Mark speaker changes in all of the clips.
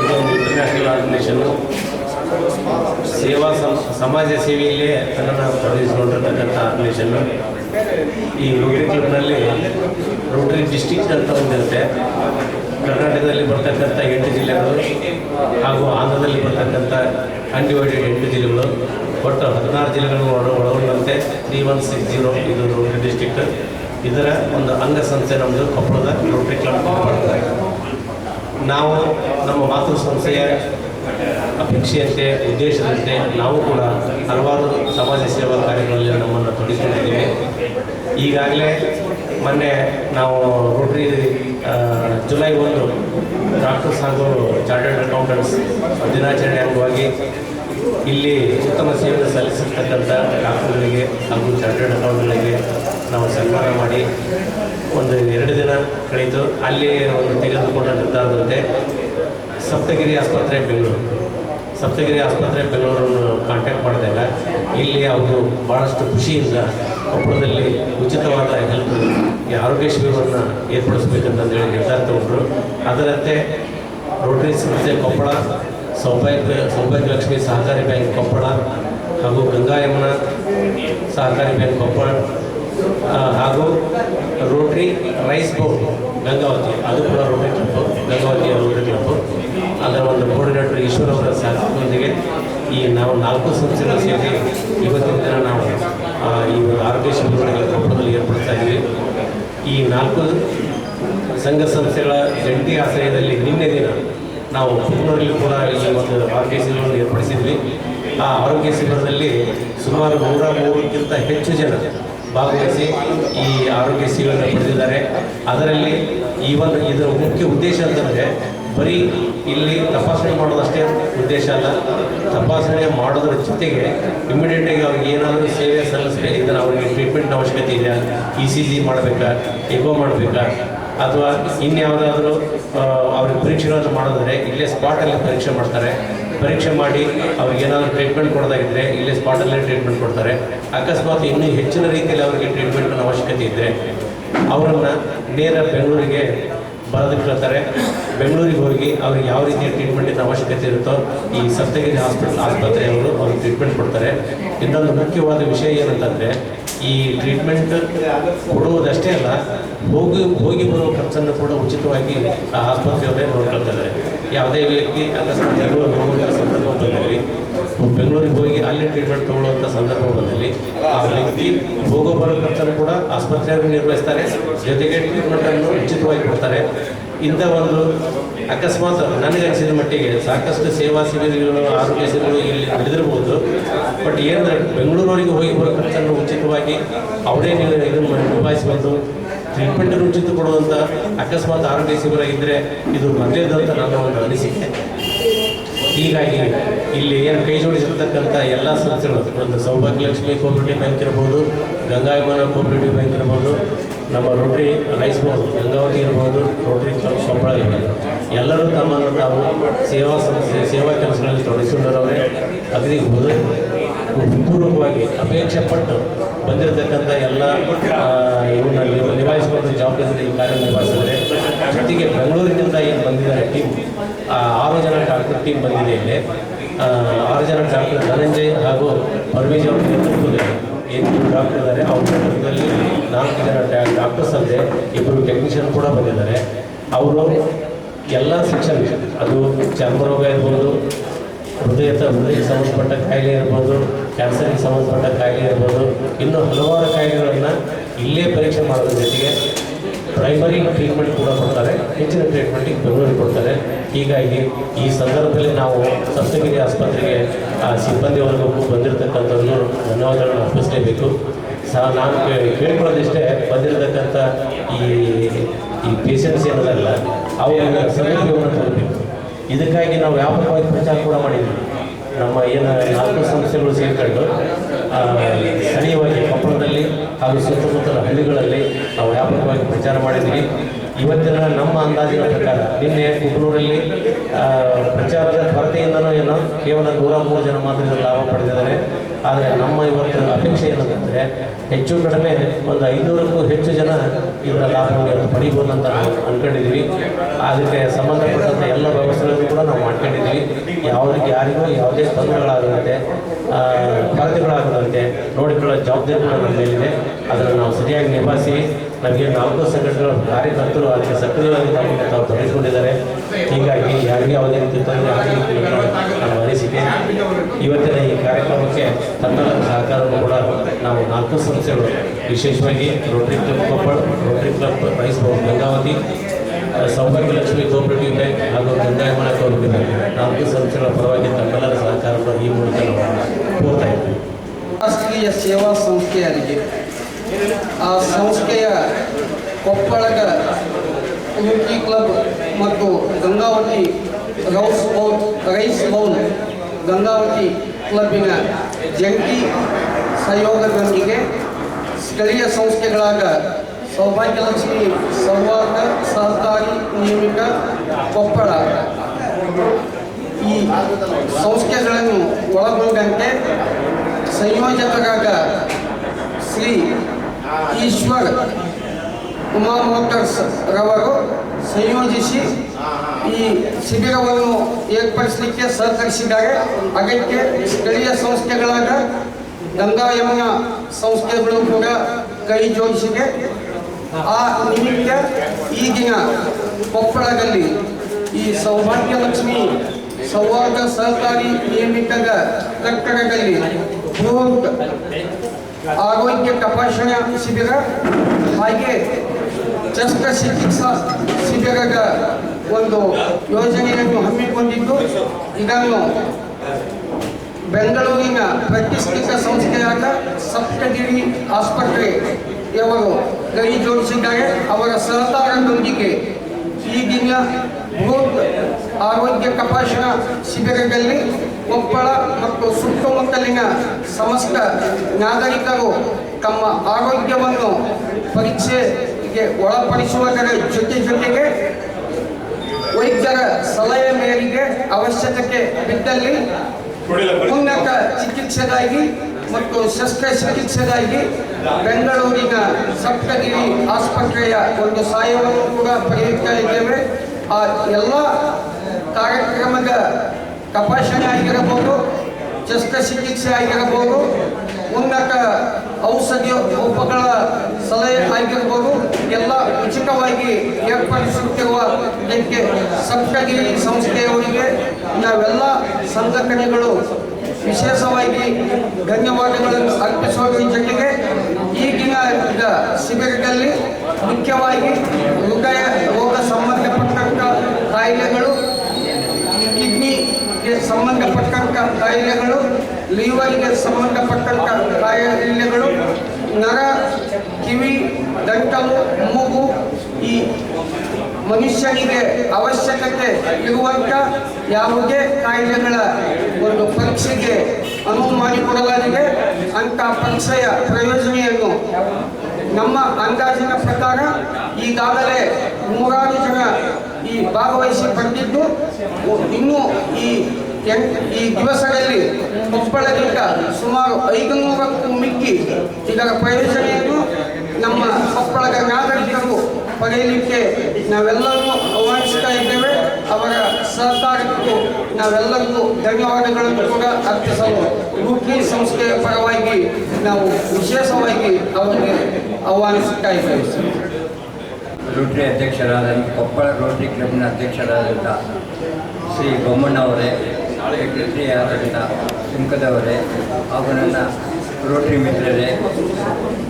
Speaker 1: ಇದೊಂದು international organisation ಸೇವಾ ಸಮ- ಸಮಾಜ ಸೇವೆಯಲ್ಲೇ ತನ್ನನ್ನು ತೊಡಗಿಸಿಕೊಂಡಿರ್ತಕ್ಕಂಥ ಆರ್ಗನೈಸೇಷನ್ನು ಈ ರೋಟರಿ ಕ್ಲಬ್ನಲ್ಲಿ ರೋಟರಿ ಡಿಸ್ಟಿಕ್ಟ್ ಅಂತ ಒಂದಿರುತ್ತೆ. ಕರ್ನಾಟಕದಲ್ಲಿ ಬರ್ತಕ್ಕಂಥ ಎಂಟು ಜಿಲ್ಲೆಗಳು ಹಾಗೂ ಆಂಧ್ರದಲ್ಲಿ ಬರ್ತಕ್ಕಂಥ ಅನ್ಡಿವೈಡೆಡ್ ಎಂಟು ಜಿಲ್ಲೆಗಳು. ಒಟ್ಟು ಹದಿನಾರು ಜಿಲ್ಲೆಗಳನ್ನು ಒಳ, ಒಳಗೊಂಡಂತೆ ತ್ರೀ ಒನ್ ಸಿಕ್ಸ್ ಜೀರೋ ಇದು ರೋಟರಿ ಡಿಸ್ಟಿಕ್ಟ್ ಇದರ ಒಂದು ಅಂಗಸಂಸ್ಥೆ ನಮ್ಮದು ಕೊಪ್ಪಳದ ರೋಟರಿ ಕ್ಲಬ್ ಬರ್ತದೆ. ನಾವು ನಮ್ಮ ಮಾತೃ ಸಂಸ್ಥೆಯ ಅಪೇಕ್ಷೆಯಂತೆ, ಉದ್ದೇಶದಂತೆ ನಾವು ಕೂಡ ಹಲವಾರು ಸಮಾಜ ಸೇವಾ ಕಾರ್ಯಗಳಲ್ಲಿ ನಮ್ಮನ್ನು ತೊಡಗಿಸಿಕೊಂಡಿದ್ದೇವೆ ಈಗಾಗಲೇ ಮೊನ್ನೆ ನಾವು ರೋಟರಿ ಜುಲೈ ಒಂದು ಡಾಕ್ಟರ್ಸ್ ಹಾಗೂ ಚಾರ್ಟರ್ಡ್ ಅಕೌಂಟೆಂಟ್ಸ್ ದಿನಾಚರಣೆ ಅಂಗವಾಗಿ ಇಲ್ಲಿ ಉತ್ತಮ ಸೇವೆ ಸಲ್ಲಿಸಿರ್ತಕ್ಕಂಥ ಡಾಕ್ಟರ್ಗಳಿಗೆ ಹಾಗೂ ಚಾರ್ಟರ್ಡ್ ಅಕೌಂಟ್ಗಳಿಗೆ ನಾವು ಸನ್ಮಾನ ಮಾಡಿ ಒಂದು ಎರಡು ದಿನ ಕಳೀತು ಅಲ್ಲಿ ಒಂದು ತೆಗೆದುಕೊಂಡ ನಿರ್ಧಾರದಂತೆ ಸಪ್ತಗಿರಿ ಆಸ್ಪತ್ರೆ ಬೆಂಗಳೂರು. ಸಪ್ತಗಿರಿ ಆಸ್ಪತ್ರೆ ಬೆಂಗಳೂರನ್ನು ಕಾಂಟ್ಯಾಕ್ಟ್ ಮಾಡಿದಾಗ ಇಲ್ಲಿ ಅವರು ಭಾಳಷ್ಟು ಖುಷಿಯಿಂದ ಕೊಪ್ಪಳದಲ್ಲಿ ಉಚಿತವಾದ ಹೆಲ್ತ್ ಆರೋಗ್ಯ ಶಿಬಿರವನ್ನು ಏರ್ಪಡಿಸಬೇಕಂತಂದೇಳಿ ನಿರ್ಧಾರ ತಗೊಂಡ್ರು. ಅದರಂತೆ ರೋಟರಿ ಸಂಸ್ಥೆ ಕೊಪ್ಪಳ, ಸೌಭಾಗ್ಯ ಸೌಭಾಗ್ಯ ಲಕ್ಷ್ಮಿ ಸಹಕಾರಿ ಬ್ಯಾಂಕ್ ಕೊಪ್ಪಳ ಹಾಗೂ ಗಂಗಾಯಮನ ಯಮುನಾ ಸಹಕಾರಿ ಬ್ಯಾಂಕ್ ಕೊಪ್ಪಳ ಹಾಗೂ ರೋಟ್ರಿ, ರೈಸ್ ಬೋರ್ಡ್ ಗಂಗಾವತಿ. ಅದು ಕೂಡ ರೋಟ್ರಿ ಕ್ಲಬ್ ಗಂಗಾವತಿಯ ರೋಟ್ರಿ ಕ್ಲಬ್ ಅದರ ಒಂದು ಕೋರ್ಡಿನೇಟರ್ ಈಶ್ವರ್ ಅವರ ಸಹಕಾರದೊಂದಿಗೆ ಈ ನಾವು ನಾಲ್ಕು ಸಂಸ್ಥೆಗಳು ಸೇರಿ ಇವತ್ತಿನ ದಿನ ನಾವು ಈ ಆರೋಗ್ಯ ಶಿಬಿರಗಳ ಕೊಪ್ಪಳದಲ್ಲಿ ಏರ್ಪಡಿಸ್ತಾ ಇದ್ದೀವಿ ಈ ನಾಲ್ಕು ಸಂಘ ಸಂಸ್ಥೆಗಳ ಜಂಟಿ ಆಶ್ರಯದಲ್ಲಿ ನಿನ್ನೆ ದಿನ ನಾವು ಪುತ್ತೂರಲ್ಲಿ ಕೂಡ ಈ ಒಂದು ಆರೋಗ್ಯ ಶಿಬಿರವನ್ನು ಏರ್ಪಡಿಸಿದ್ವಿ. ಆ ಆರೋಗ್ಯ ಶಿಬಿರದಲ್ಲಿ ಸುಮಾರು ನೂರ ಮೂರಕ್ಕಿಂತ ಹೆಚ್ಚು ಜನ ಭಾಗವಹಿಸಿ ಈ ಆರೋಗ್ಯ ಸೇವೆಯನ್ನು ಪಡೆದಿದ್ದಾರೆ. ಅದರಲ್ಲಿ ಈ ಒಂದು ಇದರ ಮುಖ್ಯ ಉದ್ದೇಶ ಅಂತಂದರೆ, ಬರೀ ಇಲ್ಲಿ ತಪಾಸಣೆ ಮಾಡೋದಷ್ಟೇ ಉದ್ದೇಶ ಅಲ್ಲ, ತಪಾಸಣೆ ಮಾಡೋದ್ರ ಜೊತೆಗೆ ಇಮಿಡಿಯೇಟಾಗಿ ಅವ್ರಿಗೆ ಏನಾದರೂ ಸೇವೆ ಸಲ್ಲಿಸಿದ್ರೆ ಇದನ್ನು ಅವರಿಗೆ ಟ್ರೀಟ್ಮೆಂಟ್ ಅವಶ್ಯಕತೆ ಇದೆಯಾ ಇ ಸಿ ಜಿ ಮಾಡಬೇಕಾ, ಎಗೋ ಮಾಡಬೇಕಾ, ಅಥವಾ ಇನ್ಯಾವುದಾದ್ರೂ ಅವ್ರಿಗೆ ಪರೀಕ್ಷೆಗಳನ್ನು ಮಾಡೋದಾದ್ರೆ ಇಲ್ಲೇ ಸ್ಪಾಟಲ್ಲಿ ಪರೀಕ್ಷೆ ಮಾಡ್ತಾರೆ. ಪರೀಕ್ಷೆ ಮಾಡಿ ಅವ್ರಿಗೆ ಏನಾದರೂ ಟ್ರೀಟ್ಮೆಂಟ್ ಕೊಡೋದಾಗಿದ್ದರೆ ಇಲ್ಲೇ ಸ್ಪಾಟಲ್ಲೇ ಟ್ರೀಟ್ಮೆಂಟ್ ಕೊಡ್ತಾರೆ. ಅಕಸ್ಮಾತ್ ಇನ್ನೂ ಹೆಚ್ಚಿನ ರೀತಿಯಲ್ಲಿ ಅವರಿಗೆ ಟ್ರೀಟ್ಮೆಂಟ್ನ ಅವಶ್ಯಕತೆ ಇದ್ದರೆ ಅವರನ್ನು ನೇರ ಬೆಂಗಳೂರಿಗೆ ಬರೋದಕ್ಕೆ ಹೇಳ್ತಾರೆ. ಬೆಂಗಳೂರಿಗೆ ಹೋಗಿ ಅವ್ರಿಗೆ ಯಾವ ರೀತಿಯ ಟ್ರೀಟ್ಮೆಂಟಿನ ಅವಶ್ಯಕತೆ ಇರುತ್ತೋ ಈ ಸಪ್ತಗಿರಿ ಹಾಸ್ಪಿಟಲ್ ಆಸ್ಪತ್ರೆಯವರು ಅವ್ರಿಗೆ ಟ್ರೀಟ್ಮೆಂಟ್ ಕೊಡ್ತಾರೆ. ಇನ್ನೊಂದು ಮುಖ್ಯವಾದ ವಿಷಯ ಏನಂತಂದರೆ ಈ ಟ್ರೀಟ್ಮೆಂಟ್ ಕೊಡುವುದಷ್ಟೇ ಅಲ್ಲ, ಹೋಗಿ ಹೋಗಿ ಬರುವ ಖರ್ಚನ್ನು ಕೂಡ ಉಚಿತವಾಗಿ ಆ ಆಸ್ಪತ್ರೆಯವರೇ ನೋಡ್ಕೊಳ್ತಿದ್ದಾರೆ ಯಾವುದೇ ವ್ಯಕ್ತಿ ಅಕಸ್ಮಾತ್ ಬೆಂಗಳೂರು ಹೋಗುವಂಥ ಸಂದರ್ಭ ಬಂದಲ್ಲಿ ಬೆಂಗಳೂರಿಗೆ ಹೋಗಿ ಅಲ್ಲಿ ಟ್ರೀಟ್ಮೆಂಟ್ ತಗೊಳ್ಳುವಂಥ ಸಂದರ್ಭ ಆ ವ್ಯಕ್ತಿ ಹೋಗೋ ಬರೋ ಖರ್ಚನ್ನು ಕೂಡ ಆಸ್ಪತ್ರೆಯಲ್ಲಿ ನಿರ್ವಹಿಸ್ತಾರೆ. ಜೊತೆಗೆ ಟ್ರೀಟ್ಮೆಂಟನ್ನು ಉಚಿತವಾಗಿ ಕೊಡ್ತಾರೆ. ಇಂಥ ಒಂದು ಅಕಸ್ಮಾತ್ ನನಗೆ ಅನಿಸಿದ ಮಟ್ಟಿಗೆ ಸಾಕಷ್ಟು ಸೇವಾ ಶಿಬಿರಗಳು, ಆರೋಗ್ಯ ಶಿಬಿರಗಳು ಇಲ್ಲಿ ನಡೆದಿರ್ಬೋದು. ಬಟ್ ಏನಂದರೆ ಬೆಂಗಳೂರವರಿಗೆ ಹೋಗಿ ಬರೋ ಖರ್ಚನ್ನು ಉಚಿತವಾಗಿ ಅವರೇ ಇದನ್ನು ನಿಭಾಯಿಸಿಕೊಂಡು ಟ್ರೀಟ್ಮೆಂಟನ್ನು ಉಚಿತ ಕೊಡುವಂಥ ಅಕಸ್ಮಾತ್ ಆರೋಗ್ಯ ಶಿಬಿರ ಇದ್ದರೆ ಇದು ಮೊದಲೇದಂತ ನನ್ನ ಒಂದು ಅನಿಸಿಕೆ ಹೀಗಾಗಿ ಇಲ್ಲಿ ಏನು ಕೈ ಜೋಡಿಸಿರ್ತಕ್ಕಂಥ ಎಲ್ಲ ಸಂಸ್ಥೆಗಳು, ಒಂದು ಸೌಭಾಗ್ಯ ಲಕ್ಷ್ಮಿ ಕೋಆಪರೇಟಿವ್ ಬ್ಯಾಂಕ್ ಇರ್ಬೋದು ಗಂಗಾಯಮನ ಕೋಪರೇಟಿವ್ ಬ್ಯಾಂಕ್ ಇರ್ಬೋದು, ನಮ್ಮ ರೋಟ್ರಿ ಬೋರ್ಡ್ ಗಂಗಾವತಿ ಇರ್ಬೋದು ರೋಟ್ರಿ ಕೊಪ್ಪಳ ಇರ್ಬೋದು. ಎಲ್ಲರೂ ತಮ್ಮನ್ನು ತಾವು ಸೇವಾ ಸಂಸ್ಥೆ, ಸೇವಾ ಕೆಲಸಗಳಲ್ಲಿ ತೊಡಗಿಸಿಕೊಂಡವರೇ. ಅಗದಿ ಪೂರ್ವಕವಾಗಿ ಅಪೇಕ್ಷೆ ಪಟ್ಟು ಬಂದಿರತಕ್ಕಂಥ ಎಲ್ಲ ಇವ್ರನ್ನ ಇವನ್ನ ನಿಭ- ನಿಭಾಯಿಸಿಕೊಂಡು ಜವಾಬ್ದಾರಿ ಕಾರ್ಯ ನಿರ್ವಹಿಸಿದರೆ ಜೊತೆಗೆ ಬೆಂಗಳೂರಿನಿಂದ ಏನು ಬಂದಿದ್ದಾರೆ ಟೀಮ್ ಆರು ಜನ ಡಾಕ್ಟರ್ ಟೀಮ್ ಬಂದಿದೆ ಇಲ್ಲಿ. ಆರು ಜನ ಡಾಕ್ಟರ್ ಧನಂಜಯ್ ಹಾಗೂ ಪರ್ವೇಜ್ ಅವರ ನೇತೃತ್ವದಲ್ಲಿ ಏನು ಡಾಕ್ಟರ್ ಇದ್ದಾರೆ ಅವ್ರ ನೇತೃತ್ವದಲ್ಲಿ ನಾಲ್ಕು ಜನ ಡಾಕ್ಟರ್ಸ್ ಅಲ್ಲದೆ ಇಬ್ಬರು ಟೆಕ್ನಿಷಿಯನ್ ಕೂಡ ಬಂದಿದ್ದಾರೆ. ಅವರು ಎಲ್ಲ ಸೆಕ್ಷನ್ ಅದು ಚರ್ಮರೋಗ ಇರ್ಬೋದು ಹೃದಯ ಹೃದಯಕ್ಕೆ ಸಂಬಂಧಪಟ್ಟ ಕಾಯಿಲೆ ಇರ್ಬೋದು ಕ್ಯಾನ್ಸರ್ಗೆ ಸಂಬಂಧಪಟ್ಟ ಕಾಯಿಲೆ ಇರ್ಬೋದು. ಇನ್ನೂ ಹಲವಾರು ಕಾಯಿಲೆಗಳನ್ನು ಇಲ್ಲೇ ಪರೀಕ್ಷೆ ಮಾಡೋದ್ರ ಜೊತೆಗೆ ಪ್ರೈಮರಿ ಟ್ರೀಟ್ಮೆಂಟ್ ಕೂಡ ಕೊಡ್ತಾರೆ. ಹೆಚ್ಚಿನ ಟ್ರೀಟ್ಮೆಂಟಿಗೆ ಬೆಂಗಳೂರಿಗೆ ಕೊಡ್ತಾರೆ. ಹೀಗಾಗಿ ಈ ಸಂದರ್ಭದಲ್ಲಿ ನಾವು ಸಪ್ತಗಿರಿ ಆಸ್ಪತ್ರೆಗೆ, ಆ, ಸಿಬ್ಬಂದಿ ವರ್ಗಕ್ಕೂ ಬಂದಿರತಕ್ಕಂಥವ್ರನ್ನು ಧನ್ಯವಾದಗಳನ್ನು ಅರ್ಪಿಸಲೇಬೇಕು. ಸಹ ನಾನು ಕೇಳ್ಕೊಳ್ಳೋದಿಷ್ಟೇ ಬಂದಿರತಕ್ಕಂಥ ಈ ಈ ಪೇಷಂಟ್ಸ್ ಏನದಲ್ಲ ಅವರು ಸೌಲಭ್ಯವನ್ನು ಇದಕ್ಕಾಗಿ ನಾವು ವ್ಯಾಪಕವಾಗಿ ಪ್ರಚಾರ ಕೂಡ ಮಾಡಿದ್ವಿ. ನಮ್ಮ ಏನು ನಾಲ್ಕು ಸಂಸ್ಥೆಗಳು ಸೇರಿಕೊಂಡು ಸ್ಥಳೀಯವಾಗಿ ಕೊಪ್ಪಳದಲ್ಲಿ ಹಾಗೂ ಸುತ್ತಮುತ್ತಲ ಹಳ್ಳಿಗಳಲ್ಲಿ ನಾವು ವ್ಯಾಪಕವಾಗಿ ಪ್ರಚಾರ ಮಾಡಿದ್ದೀವಿ. ಇವತ್ತಿನ ನಮ್ಮ ಅಂದಾಜಿನ ಪ್ರಕಾರ ನಿನ್ನೆ ಕುಟೂರಲ್ಲಿ ಪ್ರಚಾರದ ಕೊರತೆಯಿಂದನೂ ಏನೋ ಕೇವಲ ನೂರ ಮೂರು ಜನ ಮಾತ್ರ ಲಾಭ ಪಡೆದಿದ್ದಾರೆ. ಆದರೆ ನಮ್ಮ ಇವತ್ತಿನ ಅಪೇಕ್ಷೆ ಏನಂತಂದರೆ ಹೆಚ್ಚು ಕಡಿಮೆ ಒಂದು ಐನೂರಕ್ಕೂ ಹೆಚ್ಚು ಜನ ಇದರ ಲಾಭವನ್ನು ಪಡಿಬೋದು ಅಂತ ನಾವು ಅಂದ್ಕೊಂಡಿದ್ದೀವಿ ಅದಕ್ಕೆ ಸಂಬಂಧಪಟ್ಟಂಥ ಎಲ್ಲ ವ್ಯವಸ್ಥೆಗಳನ್ನು ಕೂಡ ನಾವು ಮಾಡ್ಕೊಂಡಿದ್ದೀವಿ ಯಾವುದಕ್ಕೆ ಯಾರಿಗೂ ಯಾವುದೇ ತೊಂದರೆಗಳಾಗದಂತೆ ಕೊರತೆಗಳಾಗದಂತೆ ನೋಡಿಕೊಳ್ಳೋ ಜವಾಬ್ದಾರಿ ಕೂಡ ನಮ್ಮ ಮೇಲಿದೆ. ಅದನ್ನು ನಾವು ಸರಿಯಾಗಿ ನಿಭಾಯಿಸಿ, ನಮಗೆ ನಾಲ್ಕು ಸಂಘಟನೆಗಳ ಕಾರ್ಯಕರ್ತರು ಅದಕ್ಕೆ ಸಕ್ರಿಯವಾಗಿ ತಾವು ತೊಡಗಿಸಿಕೊಂಡಿದ್ದಾರೆ. ಹೀಗಾಗಿ ಯಾರಿಗೆ ಯಾವುದೇ ರೀತಿ ತೊಂದರೆ ಆಗಲಿಕ್ಕೆ ನಮ್ಮ ಅನಿಸಿಕೆ ಇವತ್ತಿನ ಈ ಕಾರ್ಯಕ್ರಮಕ್ಕೆ ತಮ್ಮೆಲ್ಲರ ಸಹಕಾರವನ್ನು ಕೂಡ ನಾವು ನಾಲ್ಕು ಸಂಸ್ಥೆಗಳು, ವಿಶೇಷವಾಗಿ rotary club Koppal rotary club rice Gangavathi Saubhagya Lakshmi cooperative bank ಹಾಗೂ ಗಂಗಾಯಮನ ಕೋಆಪರೇಟಿವ್ ಬ್ಯಾಂಕ್ ನಾಲ್ಕು ಸಂಸ್ಥೆಗಳ ಪರವಾಗಿ ತಮ್ಮೆಲ್ಲರ ಸಹಕಾರವನ್ನು ಈ ಮೂಲಕ ನಾವು ಕೋರ್ತಾ ಇದ್ದೀವಿ.
Speaker 2: ರಾಷ್ಟ್ರೀಯ ಸೇವಾ ಸಂಸ್ಥೆಯಾಗಿದೆ. ಆ ಸಂಸ್ಥೆಯ ಕೊಪ್ಪಳದ ಯುಟಿ ಕ್ಲಬ್ ಮತ್ತು Gangavathi rice bowl, rice bowl Gangavathi ಕ್ಲಬ್ಬಿನ ಜಂಟಿ ಸಹಯೋಗದೊಂದಿಗೆ ಸ್ಥಳೀಯ ಸಂಸ್ಥೆಗಳಾದ ಸೌಭಾಗ್ಯಲಕ್ಷ್ಮಿ ಸಂವಾದ ಸಹಕಾರಿ ನಿಯಮಿತ ಕೊಪ್ಪಳ ಈ ಸಂಸ್ಥೆಗಳನ್ನು ಒಳಗೊಂಡಂತೆ ಸಂಯೋಜಕರಾದ ಶ್ರೀ ಈಶ್ವರ್ ಉಮಾ ಮೋಟರ್ಸ್ ರವರು ಸಂಯೋಜಿಸಿ ಈ ಶಿಬಿರವನ್ನು ಏರ್ಪಡಿಸಲಿಕ್ಕೆ ಸಹಕರಿಸಿದ್ದಾರೆ ಅದಕ್ಕೆ ಸ್ಥಳೀಯ ಸಂಸ್ಥೆಗಳಾದ ಗಂಗಾ ಯಮುನಾ ಸಂಸ್ಥೆಗಳು ಕೂಡ ಕೈ ಜೋಡಿಸಿದೆ ಆ ನಿಮಿತ್ತ ಈಗಿನ ಕೊಪ್ಪಳದಲ್ಲಿ ಈ ಸೌಭಾಗ್ಯ ಲಕ್ಷ್ಮಿ ಸೌಹಾರ್ದ ಸಹಕಾರಿ ನಿಯಮಿತದ ಕಟ್ಟಡದಲ್ಲಿ ಬೃಹತ್ ಆರೋಗ್ಯ ತಪಾಸಣಾ ಶಿಬಿರ ಹಾಗೆ ಶಸ್ತ್ರಚಿಕಿತ್ಸಾ ಶಿಬಿರದ ಒಂದು ಯೋಜನೆಯನ್ನು ಹಮ್ಮಿಕೊಂಡಿದ್ದು. ಇದನ್ನು ಬೆಂಗಳೂರಿನ ಪ್ರತಿಷ್ಠಿತ ಸಂಸ್ಥೆಯಾದ ಸಪ್ತಗಿರಿ ಆಸ್ಪತ್ರೆಯವರು ಕೈ ಜೋಡಿಸಿದ್ದಾರೆ ಅವರ ಸಹಕಾರದೊಂದಿಗೆ ಈಗಿನ ಬೃಹತ್ ಆರೋಗ್ಯ ತಪಾಸಣಾ ಶಿಬಿರದಲ್ಲಿ ಕೊಪ್ಪಳ ಮತ್ತು ಸುತ್ತಮುತ್ತಲಿನ ಸಮಸ್ತ ನಾಗರಿಕರು ತಮ್ಮ ಆರೋಗ್ಯವನ್ನು ಪರೀಕ್ಷೆಗೆ ಒಳಪಡಿಸುವುದರ ಜೊತೆ ಜೊತೆಗೆ ವೈದ್ಯರ ಸಲಹೆ ಮೇರೆಗೆ ಅವಶ್ಯಕತೆ ಬಿದ್ದಲ್ಲಿ ಉನ್ನತ ಚಿಕಿತ್ಸೆಗಾಗಿ ಮತ್ತು ಶಸ್ತ್ರಚಿಕಿತ್ಸೆಗಾಗಿ ಬೆಂಗಳೂರಿನ ಸಪ್ತಗಿರಿ ಆಸ್ಪತ್ರೆಯ ಒಂದು ಸಹಾಯವನ್ನು ಕೂಡ ಪಡೆಯುತ್ತಾ ಇದ್ದೇವೆ. ಆ ಎಲ್ಲ ಕಾರ್ಯಕ್ರಮದ ತಪಾಸಣೆ ಆಗಿರಬಹುದು, ಶಸ್ತ್ರಚಿಕಿತ್ಸೆ ಆಗಿರಬಹುದು, ಉನ್ನತ ಔಷಧಿ ಉಪಗಳ ಸಲಹೆ ಆಗಿರ್ಬೋದು ಎಲ್ಲ ಉಚಿತವಾಗಿ ಏರ್ಪಡಿಸುತ್ತಿರುವ ಇದಕ್ಕೆ ಸಪ್ತಗಿರಿ ಸಂಸ್ಥೆಯವರಿಗೆ ನಾವೆಲ್ಲ ಸಂಘಟನೆಗಳು ವಿಶೇಷವಾಗಿ ಧನ್ಯವಾದಗಳನ್ನು ಅರ್ಪಿಸುವ ಜೊತೆಗೆ ಈಗಿನ ಈಗ ಶಿಬಿರದಲ್ಲಿ ಮುಖ್ಯವಾಗಿ ಹೃದಯ ರೋಗ ಸಂಬಂಧಪಟ್ಟಂಥ ಕಾಯಿಲೆಗಳು, ಕಿಡ್ನಿಗೆ ಸಂಬಂಧಪಟ್ಟಂಥ ಕಾಯಿಲೆಗಳು, ಲಿವರ್ಗೆ ಸಂಬಂಧಪಟ್ಟಂಥ ಕಾಯಿಲೆಗಳು, ನರ, ಕಿವಿ, ದಂಟಲು, ಮೂಗು ಈ ಮನುಷ್ಯನಿಗೆ ಅವಶ್ಯಕತೆ ಇರುವಂಥ ಯಾವುದೇ ಕಾಯಿಲೆಗಳ ಒಂದು ಪರೀಕ್ಷೆಗೆ ಅನುವು ಮಾಡಿಕೊಡಲಾಗಿದೆ. ಅಂಥ ಪರೀಕ್ಷೆಯ ಪ್ರಯೋಜನೆಯನ್ನು ನಮ್ಮ ಅಂದಾಜಿನ ಪ್ರಕಾರ ಈಗಾಗಲೇ ನೂರಾರು ಜನ ಈ ಭಾಗವಹಿಸಿ ಬಂದಿದ್ದು ಇನ್ನೂ ಈ ಈ ದಿವಸದಲ್ಲಿ ಕೊಪ್ಪಳದಿಂದ ಸುಮಾರು ಐದುನೂರಕ್ಕೂ ಮಿಕ್ಕಿ ಇದರ ಪ್ರಯೋಜನೆಯನ್ನು ನಮ್ಮ ಕೊಪ್ಪಳದ ನಾಗರಿಕರು ಪಡೆಯಲಿಕ್ಕೆ ನಾವೆಲ್ಲರೂ ಆಹ್ವಾನಿಸ್ತಾ ಇದ್ದೇವೆ. ಅವರ ಸಹಕಾರಕ್ಕೂ ನಾವೆಲ್ಲರಿಗೂ ಧನ್ಯವಾದಗಳನ್ನು ಕೂಡ ಅರ್ಪಿಸಲು ರೂಪಿ ಸಂಸ್ಥೆಯ ಪರವಾಗಿ ನಾವು ವಿಶೇಷವಾಗಿ ಅವರಿಗೆ ಆಹ್ವಾನಿಸುತ್ತಾ ಇದ್ದೇವೆ.
Speaker 3: ರೋಟರಿ ಅಧ್ಯಕ್ಷರಾದ ಕೊಪ್ಪಳ ರೋಟರಿ ಕ್ಲಬ್ನ ಅಧ್ಯಕ್ಷರಾದಂಥ ಶ್ರೀ ಬೊಮ್ಮಣ್ಣವರೇ ನಾಳೆ ಆದಂಥ ಸುಂಕದವರೇ ಹಾಗೂ ನನ್ನ ರೋಟರಿ ಮಿತ್ರರೇ,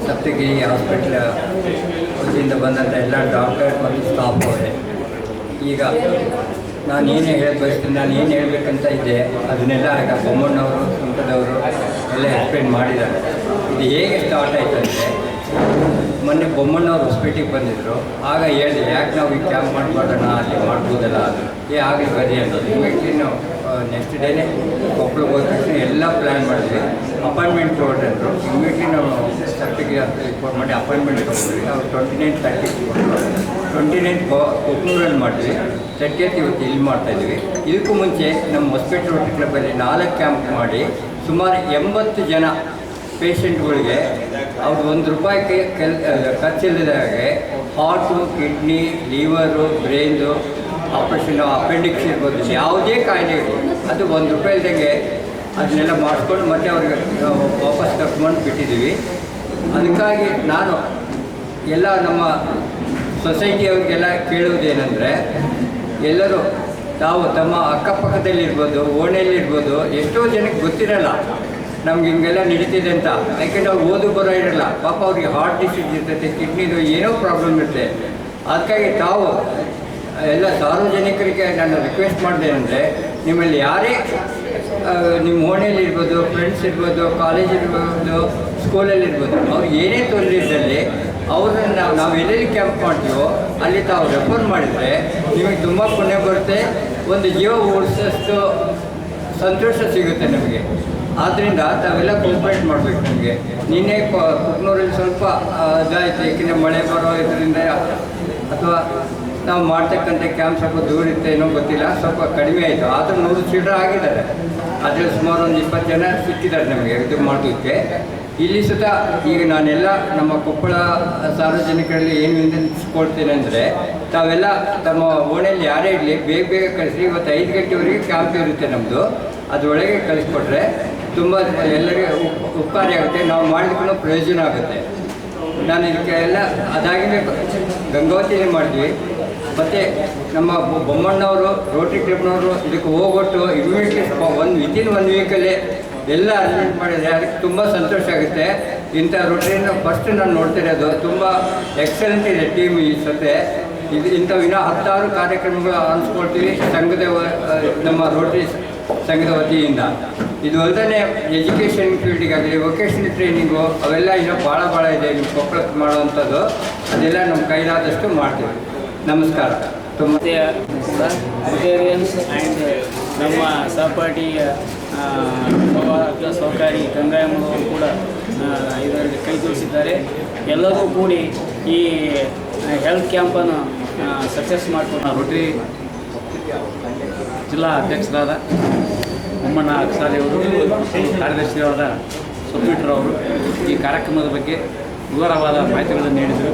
Speaker 3: ಸಪ್ತಗಿರಿ ಹಾಸ್ಪಿಟ್ಲ ವತಿಯಿಂದ ಬಂದಂಥ ಎಲ್ಲ ಡಾಕ್ಟರ್ ಮತ್ತು ಸ್ಟಾಫ್ ಅವರೇ. ಈಗ ನಾನು ಏನು ಹೇಳಿ, ಬಯಸ್ತೀನಿ, ನಾನು ಏನು ಹೇಳಬೇಕಂತ ಇದ್ದೆ, ಅದನ್ನೆಲ್ಲ ಈಗ ಬೊಮ್ಮಣ್ಣವರು ಸುಂಕದವರು ಎಲ್ಲ ಎಕ್ಸ್ಪ್ಲೇನ್ ಮಾಡಿದ್ದಾರೆ. ಇದು ಹೇಗೆ ಸ್ಟಾರ್ಟ್ ಅಂದರೆ, ಮೊನ್ನೆ ಬೊಮ್ಮಣ್ಣವ್ರು ಹಾಸ್ಪಿಟ್ಲಿಗೆ ಬಂದಿದ್ದರು ಆಗ ಹೇಳಿದೆ, ಯಾಕೆ ನಾವು ಈ ಕ್ಯಾಂಪ್ ಮಾಡಬಾರ್ದಣ್ಣ, ಅಲ್ಲಿ ಮಾಡ್ಬೋದಲ್ಲ ಅದು ಏ ಆಗಲಿ ಬರೀ ಅನ್ನೋದು ನಿಮಗೆ ನಾವು ನೆಕ್ಸ್ಟ್ ಡೇನೇ ಕೊಪ್ಪಳಕ್ಕೆ ಹೋದ ತಕ್ಷಣ ಎಲ್ಲ ಪ್ಲ್ಯಾನ್ ಮಾಡಿದ್ವಿ. ಅಪಾಯಿಂಟ್ಮೆಂಟ್ ತೊಗೊಂಡ್ರು ಇಮಿಡಿಯೇಟ್ಲಿ ನಾವು ಸರ್ಟಿಫಿಕೇಟ್ ರಿಪೋರ್ಟ್ ಮಾಡಿ ಅಪಾಯಿಂಟ್ಮೆಂಟ್ ತೊಗೊಂಡ್ವಿ. ಅವ್ರು twenty nine thirty twenty nine ಕೊಪ್ಪಳೂರಲ್ಲಿ ಮಾಡಿದ್ವಿ. ತರ್ಟಿಯತ್ ಇವತ್ತು ಇಲ್ಲಿ ಮಾಡ್ತಾಯಿದ್ವಿ ಇದಕ್ಕೂ ಮುಂಚೆ ನಮ್ಮ ಹೊಸಪೇಟೆ ರೋಟರಿ ಕ್ಲಬ್ಬಲ್ಲಿ ನಾಲ್ಕು ಕ್ಯಾಂಪ್ ಮಾಡಿ ಸುಮಾರು ಎಂಬತ್ತು ಜನ ಪೇಷಂಟ್ಗಳಿಗೆ ಅವ್ರು ಒಂದು ರೂಪಾಯಿ ಕೆಲ್ ಖರ್ಚಿಲ್ಲದಾಗೆ ಹಾರ್ಟು ಕಿಡ್ನಿ ಲಿವರು ಬ್ರೈನ್ದು ಆಪ್ರೇಷನ್ ಅಪೆಂಡಿಕ್ಸ್ ಇರ್ಬೋದು. ಯಾವುದೇ ಕಾಯಿಲೆ ಅದು ಒಂದು ರೂಪಾಯಿ ಇಲ್ದಂಗೆ ಅದನ್ನೆಲ್ಲ ಮಾಡಿಸ್ಕೊಂಡು ಮತ್ತೆ ಅವ್ರಿಗೆ ವಾಪಸ್ ಕರ್ಕೊಂಡು ಬಿಟ್ಟಿದ್ದೀವಿ. ಅದಕ್ಕಾಗಿ ನಾನು ಎಲ್ಲ ನಮ್ಮ ಸೊಸೈಟಿಯವ್ರಿಗೆಲ್ಲ ಕೇಳುವುದೇನೆಂದರೆ, ಎಲ್ಲರೂ ತಾವು ತಮ್ಮ ಅಕ್ಕಪಕ್ಕದಲ್ಲಿರ್ಬೋದು, ಓಣೆಯಲ್ಲಿರ್ಬೋದು, ಎಷ್ಟೋ ಜನಕ್ಕೆ ಗೊತ್ತಿರಲ್ಲ. ನಮ್ಗೆ ಹಿಂಗೆಲ್ಲ ನಡೀತಿದೆ ಅಂತ. ಯಾಕೆಂದ್ರೆ ಅವ್ರು ಓದು ಬರೋ ಇರಲ್ಲ. ಪಾಪ ಅವ್ರಿಗೆ ಹಾರ್ಟ್ ಡಿಸೀಸ್ ಇರ್ತೈತೆ ಕಿಡ್ನಿದು ಏನೋ ಪ್ರಾಬ್ಲಮ್ ಇರುತ್ತೆ. ಅದಕ್ಕಾಗಿ ತಾವು ಎಲ್ಲ ಸಾರ್ವಜನಿಕರಿಗೆ ನಾನು ರಿಕ್ವೆಸ್ಟ್ ಮಾಡಿದೆ ಅಂದರೆ, ನಿಮ್ಮಲ್ಲಿ ಯಾರೇ ನಿಮ್ಮ ಓಣೆಯಲ್ಲಿ ಇರ್ಬೋದು ಫ್ರೆಂಡ್ಸ್ ಇರ್ಬೋದು ಕಾಲೇಜ್ ಇರ್ಬೋದು ಸ್ಕೂಲಲ್ಲಿ ಇರ್ಬೋದು, ಅವ್ರು ಏನೇ ತೊಂದರೆ ಇದ್ದಲ್ಲಿ ಅವ್ರನ್ನ ನಾವು ನಾವು ಎಲ್ಲೆಲ್ಲಿ ಕ್ಯಾಂಪ್ ಮಾಡ್ತೀವೋ, ಅಲ್ಲಿ ತಾವು ರೆಫರ್ ಮಾಡಿದರೆ ನಿಮಗೆ ತುಂಬ ಪುಣ್ಯ ಬರುತ್ತೆ, ಒಂದು ಜೀವ ಉಳಿಸೋಷ್ಟು ಸಂತೋಷ ಸಿಗುತ್ತೆ ನಮಗೆ. ಆದ್ದರಿಂದ ತಾವೆಲ್ಲ ಕೋಪ್ರೇಟ್ ಮಾಡಬೇಕು ನಮಗೆ. ನಿನ್ನೆ ಕುಕ್ನೂರಲ್ಲಿ ಸ್ವಲ್ಪ ಇದಾಯಿತು, ಏಕೆಂದರೆ ಮಳೆ ಬರೋ ಇದರಿಂದ ಅಥವಾ ನಾವು ಮಾಡ್ತಕ್ಕಂಥ ಕ್ಯಾಂಪ್ ಸ್ವಲ್ಪ ದೂರ ಇತ್ತು ಏನೋ ಗೊತ್ತಿಲ್ಲ, ಸ್ವಲ್ಪ ಕಡಿಮೆ ಆಯಿತು. ಆದರೂ ನೂರು ಸೀಟರ್ ಆಗಿದ್ದಾರೆ. ಅದರಲ್ಲಿ ಸುಮಾರು ಒಂದು ಇಪ್ಪತ್ತು ಜನ ಸಿಕ್ಕಿದ್ದಾರೆ ನಮಗೆ, ಇದು ಮಾಡೋದಕ್ಕೆ. ಇಲ್ಲಿ ಸುತ್ತ ಈಗ ನಾನೆಲ್ಲ ನಮ್ಮ ಕೊಪ್ಪಳ ಸಾರ್ವಜನಿಕರಲ್ಲಿ ಏನು ವಿನಂತಿಸ್ಕೊಳ್ತೇನೆ ಅಂದರೆ, ತಾವೆಲ್ಲ ತಮ್ಮ ಓಣೆಯಲ್ಲಿ ಯಾರೇ ಇರಲಿ, ಬೇಗ ಬೇಗ ಕಳಿಸಿ ಇವತ್ತು ಐದು ಗಂಟೆವರೆಗೆ ಕ್ಯಾಂಪ್ ಇರುತ್ತೆ ನಮ್ಮದು ಅದರೊಳಗೆ ಕಳಿಸ್ಕೊಟ್ರೆ ತುಂಬ ಎಲ್ಲರಿಗೆ ಉಪಕಾರಿಯಾಗುತ್ತೆ ನಾವು ಮಾಡಲಿಕ್ಕೂ ಪ್ರಯೋಜನ ಆಗುತ್ತೆ. ನಾನು ಇದಕ್ಕೆ ಎಲ್ಲ ಅದಾಗಿನೇ ಗಂಗಾವತಿನೇ ಮಾಡಿದ್ವಿ. ಮತ್ತು ನಮ್ಮ ಬೊಮ್ಮಣ್ಣವರು, ರೋಟರಿ ಕ್ಲಬ್ನವರು ಇದಕ್ಕೆ ಹೋಗ್ಬಿಟ್ಟು ಇಮಿಡಿಯೇಟ್ಲಿ ಒಂದು ವಿತಿನ್ ಒನ್ ವೀಕಲ್ಲಿ ಎಲ್ಲ ಅರೇಂಜ್ಮೆಂಟ್ ಮಾಡಿದರೆ ಅದಕ್ಕೆ ತುಂಬ ಸಂತೋಷ ಆಗುತ್ತೆ. ಇಂಥ ರೋಟರಿನ ಫಸ್ಟ್ ನಾನು ನೋಡ್ತಿರೋದು ತುಂಬ ಎಕ್ಸಲೆಂಟ್ ಇದೆ ಟೀಮ್ ಈ ಸತೆ ಇದು ಇಂಥವು ಇನ್ನೂ ಹತ್ತಾರು ಕಾರ್ಯಕ್ರಮಗಳು ಅನ್ಸ್ಕೊಳ್ತೀವಿ ಸಂಘದ ನಮ್ಮ ರೋಟರಿ ಸಂಘದ ವತಿಯಿಂದ. ಇದು ಅಲ್ಲದೆ ಎಜುಕೇಷನ್ ಫೀಲ್ಡಿಗಾಗಲಿ ವೊಕೇಶನಲ್ ಟ್ರೈನಿಂಗು ಅವೆಲ್ಲ ಇನ್ನೂ ಭಾಳ ಭಾಳ ಇದೆ. ನಿಮ್ಮ ಕೊಪ್ಪಳಕ್ಕೆ ಮಾಡುವಂಥದ್ದು ಅದೆಲ್ಲ ನಮ್ಮ ಕೈಲಾದಷ್ಟು ಮಾಡ್ತೀವಿ. ನಮಸ್ಕಾರ.
Speaker 4: ಆ್ಯಂಡ್ ನಮ್ಮ ಸಹಪಾಠಿಯ ಸಹಕಾರಿ ಗಂಗಾಯಮ್ಮನವರು ಕೂಡ ಇದರಲ್ಲಿ ಕೈ ತೋರಿಸಿದ್ದಾರೆ ಎಲ್ಲರೂ ಕೂಡಿ ಈ ಹೆಲ್ತ್ ಕ್ಯಾಂಪನ್ನು ಸಕ್ಸಸ್ ಮಾಡಿಕೊಂಡು
Speaker 5: ರೊಟ್ರಿ ಜಿಲ್ಲಾ ಅಧ್ಯಕ್ಷರಾದ ಮೊಮ್ಮಣ್ಣ ಅಕ್ಸಾಲಿಯವರು ಮತ್ತು ಸುಬ್ಬಿಟ್ರವರು ಈ ಕಾರ್ಯಕ್ರಮದ ಬಗ್ಗೆ ವಿವರವಾದ ಮಾಹಿತಿಗಳನ್ನು ನೀಡಿದರು.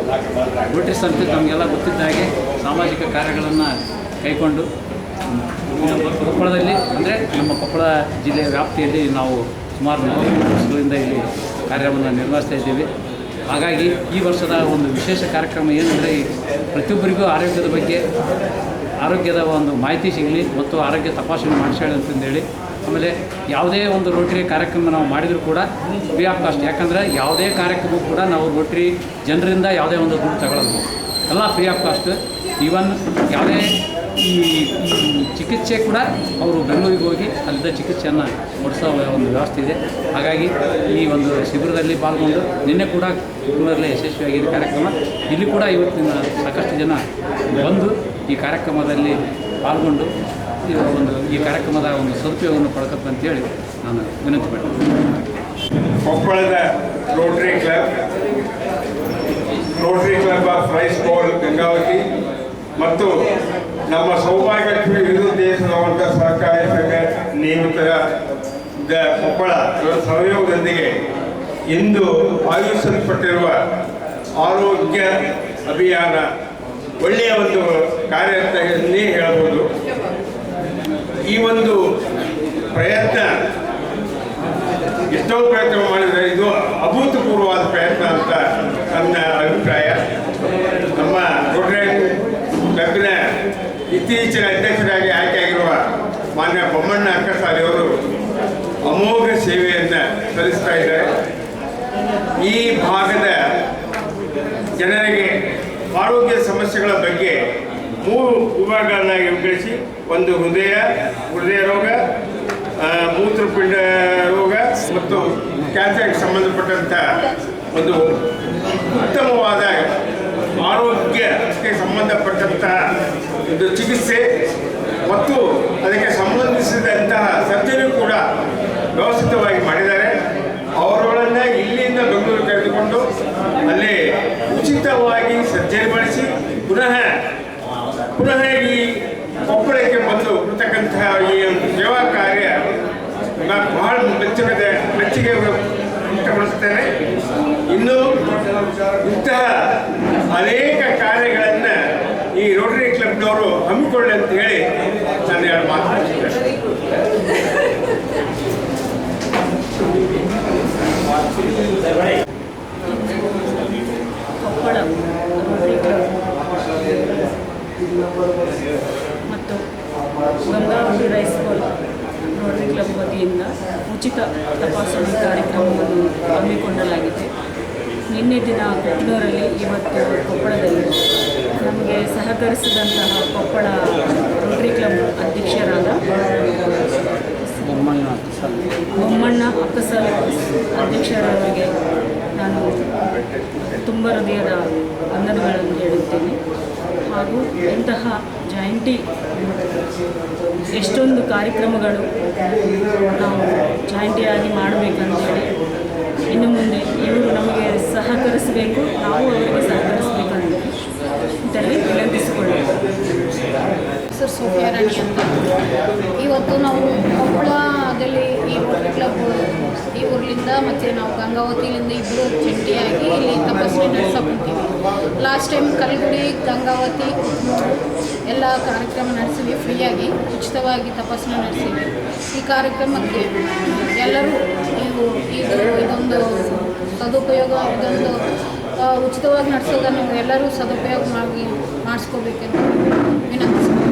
Speaker 5: ಬ್ರಿಟಿಷ್ ಸಂಸ್ಥೆ ತಮಗೆಲ್ಲ ಗೊತ್ತಿದ್ದ ಹಾಗೆ ಸಾಮಾಜಿಕ ಕಾರ್ಯಗಳನ್ನು ಕೈಗೊಂಡು ಕೊಪ್ಪಳದಲ್ಲಿ, ಅಂದರೆ ನಮ್ಮ ಕೊಪ್ಪಳ ಜಿಲ್ಲೆಯ ವ್ಯಾಪ್ತಿಯಲ್ಲಿ ನಾವು ಸುಮಾರು ನಲವತ್ತು ವರ್ಷಗಳಿಂದ ಇಲ್ಲಿ ಕಾರ್ಯವನ್ನು ನಿರ್ವಹಿಸ್ತಾ ಇದ್ದೀವಿ. ಹಾಗಾಗಿ ಈ ವರ್ಷದ ಒಂದು ವಿಶೇಷ ಕಾರ್ಯಕ್ರಮ ಏನಂದರೆ ಪ್ರತಿಯೊಬ್ಬರಿಗೂ ಆರೋಗ್ಯದ ಬಗ್ಗೆ ಆರೋಗ್ಯದ ಒಂದು ಮಾಹಿತಿ ಸಿಗಲಿ ಮತ್ತು ಆರೋಗ್ಯ ತಪಾಸಣೆ ಮಾಡಿಸೋಣ ಅಂತಂದೇಳಿ ಆಮೇಲೆ ಯಾವುದೇ ಒಂದು ರೋಟರಿ ಕಾರ್ಯಕ್ರಮ ನಾವು ಮಾಡಿದರೂ ಕೂಡ ಫ್ರೀ ಆಫ್ ಕಾಸ್ಟ್ ಯಾಕಂದರೆ ಯಾವುದೇ ಕಾರ್ಯಕ್ರಮಕ್ಕೂ ಕೂಡ ನಾವು ರೋಟರಿ ಜನರಿಂದ ಯಾವುದೇ ಒಂದು ದುಡ್ಡು ತಗೊಳ್ಳೋದು ಎಲ್ಲ ಫ್ರೀ ಆಫ್ ಕಾಸ್ಟ್ ಈವನ್ ಯಾವುದೇ ಈ ಚಿಕಿತ್ಸೆ ಕೂಡ ಅವರು ಬೆಂಗಳೂರಿಗೆ ಹೋಗಿ ಅಲ್ಲಿದ್ದ ಚಿಕಿತ್ಸೆಯನ್ನು ಕೊಡಿಸೋ ಒಂದು ವ್ಯವಸ್ಥೆ ಇದೆ. ಹಾಗಾಗಿ ಈ ಒಂದು ಶಿಬಿರದಲ್ಲಿ ಪಾಲ್ಗೊಂಡು ನಿನ್ನೆ ಕೂಡ ಕುಟುಂಬದಲ್ಲೇ ಯಶಸ್ವಿಯಾಗಿದೆ ಕಾರ್ಯಕ್ರಮ. ಇಲ್ಲಿ ಕೂಡ ಇವತ್ತಿನ ಸಾಕಷ್ಟು ಜನ ಬಂದು ಈ ಕಾರ್ಯಕ್ರಮದಲ್ಲಿ ಪಾಲ್ಗೊಂಡು ಒಂದು ಈ ಕಾರ್ಯಕ್ರಮದ ಒಂದು ಸದುಪಯೋಗವನ್ನು ಪಡ್ಕತ್ತಂತೇಳಿ ನಾನು ವಿನಂತಿ
Speaker 6: ಕೊಪ್ಪಳದ rotary club rotary club of rice bowl Gangavathi. ಮತ್ತು ನಮ್ಮ ಸೌಭಾಗ್ಯ ವಿರುದ್ಧ ದೇಶದ ಸಹಕಾರಿ ಸಂಘ ನಿಯಮಿತ ದ- ಕೊಪ್ಪಳ ಸಹಯೋಗದೊಂದಿಗೆ ಇಂದು ಆಯೋಜಿಸಲ್ಪಟ್ಟಿರುವ ಆರೋಗ್ಯ ಅಭಿಯಾನ ಒಳ್ಳೆಯ ಒಂದು ಕಾರ್ಯ ಅಂತಲೇ ಹೇಳ್ಬೋದು. ಈ ಒಂದು ಪ್ರಯತ್ನ ಎಷ್ಟೋ ಪ್ರಯತ್ನ ಮಾಡಿದರೆ ಇದು ಅಭೂತಪೂರ್ವವಾದ ಪ್ರಯತ್ನ ಅಂತ ನನ್ನ ಅಭಿಪ್ರಾಯ. ನಮ್ಮ ರೋಟರಿ ಕ್ಲಬ್ನ ಇತ್ತೀಚಿನ ಅಧ್ಯಕ್ಷರಾಗಿ ಆಯ್ಕೆಯಾಗಿರುವ ಮಾನ್ಯ ಬೊಮ್ಮಣ್ಣ ಅವರು ಅಮೋಘ ಸೇವೆಯನ್ನು ಸಲ್ಲಿಸ್ತಾ ಇದ್ದಾರೆ. ಈ ಭಾಗದ ಜನರಿಗೆ ಆರೋಗ್ಯ ಸಮಸ್ಯೆಗಳ ಬಗ್ಗೆ ಮೂರು ವಿಭಾಗಗಳನ್ನಾಗಿ ವಿಂಗಡಿಸಿ ಒಂದು ಹೃದಯ ಹೃದಯ ರೋಗ ಮೂತ್ರಪಿಂಡ ರೋಗ ಮತ್ತು ಕ್ಯಾನ್ಸರ್ಗೆ ಸಂಬಂಧಪಟ್ಟಂಥ ಒಂದು ಉತ್ತಮವಾದ ಆರೋಗ್ಯಕ್ಕೆ ಸಂಬಂಧಪಟ್ಟಂತಹ ಒಂದು ಚಿಕಿತ್ಸೆ ಮತ್ತು ಅದಕ್ಕೆ ಸಂಬಂಧಿಸಿದಂತಹ ಸರ್ಜರಿ ಕೂಡ ವ್ಯವಸ್ಥಿತವಾಗಿ ಮಾಡಿದ್ದಾರೆ. ಅವರುಗಳನ್ನು ಇಲ್ಲಿಂದ ಬೆಂಗಳೂರು ಕರೆದುಕೊಂಡು ಅಲ್ಲಿ ಉಚಿತವಾಗಿ ಸರ್ಜರಿ ಮಾಡಿಸಿ, ಪುನಃ ಪುನಃ ಈ ಕೊಪ್ಪಳಕ್ಕೆ ಬಂದು ಇರ್ತಕ್ಕಂತಹ ಈ ಒಂದು ಸೇವಾ ಕಾರ್ಯ ನಾನು ಬಹಳ ಮೆಚ್ಚುಗೆ ಮೆಚ್ಚುಗೆ ವ್ಯಕ್ತಪಡಿಸುತ್ತೇನೆ. ಇನ್ನು ಇಂತಹ ಅನೇಕ ಕಾರ್ಯಗಳನ್ನು ಈ ರೋಟರಿ ಕ್ಲಬ್ನವರು ಹಮ್ಮಿಕೊಳ್ಳಿ ಅಂತ ಹೇಳಿ ನಾನು ಎರಡು
Speaker 7: ಮಾತಾಡ್ತೇನೆ Gangavathi rice ball rotary club ವತಿಯಿಂದ ಉಚಿತ ತಪಾಸಣೆ ಕಾರ್ಯಕ್ರಮವನ್ನು ಹಮ್ಮಿಕೊಳ್ಳಲಾಗಿದೆ. ನಿನ್ನೆ ದಿನ ಕೊಪ್ಪಳೂರಲ್ಲಿ ಇವತ್ತು ಕೊಪ್ಪಳದಲ್ಲಿ ನಮಗೆ ಸಹಕರಿಸಿದಂತಹ ಕೊಪ್ಪಳ ರೋಟರಿ ಕ್ಲಬ್ ಅಧ್ಯಕ್ಷರಾದ
Speaker 4: ಬೊಮ್ಮಣ್ಣ ಸಲ್
Speaker 7: ಬೊಮ್ಮಣ್ಣ ಅಕ್ಕಸಲ್ ಅಧ್ಯಕ್ಷರವರಿಗೆ ನಾನು ತುಂಬ ಹೃದಯದ ವಂದನೆಗಳನ್ನು ಹೇಳುತ್ತೇನೆ. ಹಾಗೂ ಇಂತಹ ಜಾಯಿಂಟಿ ಎಷ್ಟೊಂದು ಕಾರ್ಯಕ್ರಮಗಳು ನಾವು ಜಾಯಿಂಟಿಯಾಗಿ ಮಾಡಬೇಕಂತೇಳಿ ಇನ್ನು ಮುಂದೆ ಇವರು ನಮಗೆ ಸಹಕರಿಸಬೇಕು, ನಾವು ಅವರಿಗೆ ಸಹಕರಿಸಬೇಕಂತ ಅಂತೇಳಿ ವಿನಂತಿಸಿಕೊಳ್ಳಬೇಕು
Speaker 8: ಸರ್, ಸೋಫಿಯಾ ರಾಣಿ ಅಂತ. ಇವತ್ತು ನಾವು ಕೊಪ್ಪಳದಲ್ಲಿ ಈ ರೋಟರಿ ಕ್ಲಬ್ ಈ ಊರ್ಲಿಂದ ಮತ್ತು ನಾವು ಗಂಗಾವತಿಲಿಂದ ಇಬ್ಬರು ಜಂಟಿಯಾಗಿ ಇಲ್ಲಿ ತಪಾಸಣೆ ನಡೆಸಕೊಂತೀವಿ. ಲಾಸ್ಟ್ ಟೈಮ್ ಕಲ್ಗುಡಿ, ಗಂಗಾವತಿ, ಎಲ್ಲ ಕಾರ್ಯಕ್ರಮ ನಡೆಸಿದ್ವಿ. ಫ್ರೀಯಾಗಿ ಉಚಿತವಾಗಿ ತಪಾಸಣೆ ನಡೆಸಿವಿ ಈ ಕಾರ್ಯಕ್ರಮಕ್ಕೆ ಎಲ್ಲರೂ ನೀವು ಇದು, ಇದೊಂದು ಸದುಪಯೋಗ, ಇದೊಂದು ಉಚಿತವಾಗಿ ನಡೆಸೋದನ್ನು ಎಲ್ಲರೂ ಸದುಪಯೋಗ ಮಾಡಿ, ಮಾಡಿಸ್ಕೋಬೇಕೆಂದು ವಿನಂತಿಸ್ತೀನಿ